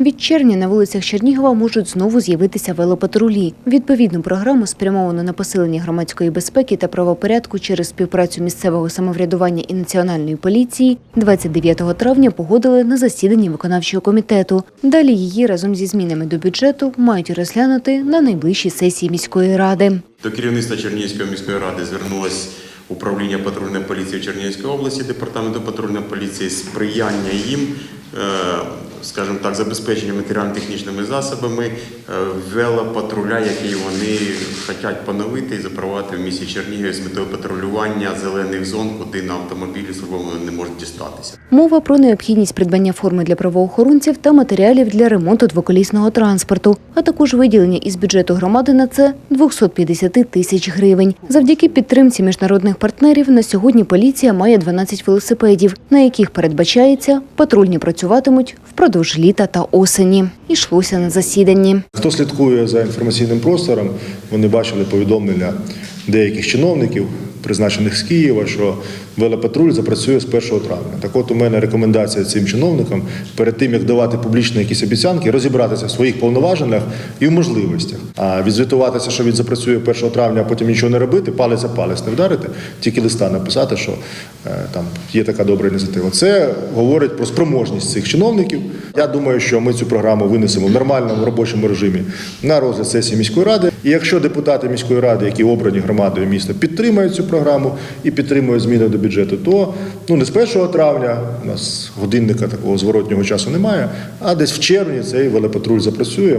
Від червня на вулицях Чернігова можуть знову з'явитися велопатрулі. Відповідну програму спрямовану на посилення громадської безпеки та правопорядку через співпрацю місцевого самоврядування і національної поліції 29 травня погодили на засіданні виконавчого комітету. Далі її разом зі змінами до бюджету мають розглянути на найближчій сесії міської ради. До керівництва Чернігівської міської ради звернулось управління патрульної поліції в Чернігівській області, департаменту патрульної поліції сприяння їм, е, скажімо так, забезпечення матеріально-технічними засобами е, велопатруля, які вони хочуть поновити і запровадити в місті Чернігів з метою патрулювання зелених зон, куди на автомобілі службовому не можуть дістатися. Мова про необхідність придбання форми для правоохоронців та матеріалів для ремонту двоколісного транспорту, а також виділення із бюджету громади на це 250 тисяч гривень. Завдяки підтримці міжнародних партнерів на сьогодні поліція має 12 велосипедів, на яких передбачається патрульні працюватимуть впродовж літа та осені. Ішлося на засіданні. Хто слідкує за інформаційним простором, вони бачили повідомлення деяких чиновників, призначених з Києва, що велопатруль запрацює з 1 травня. Так от у мене рекомендація цим чиновникам перед тим, як давати публічно якісь обіцянки, розібратися в своїх повноваженнях і в можливостях. А відзвітуватися, що він запрацює 1 травня, а потім нічого не робити, палець за палець не вдарити, тільки листа написати, що е, там є така добра ініціатива. Це говорить про спроможність цих чиновників. Я думаю, що ми цю програму винесемо в нормальному робочому режимі на розгляд сесії міської ради. І якщо депутати міської ради, які обрані громадою міста, підтримають цю програму і підтримують зміни до бюджету, то ну не з 1 травня, у нас годинника такого зворотнього часу немає, а десь в червні цей велопатруль запрацює.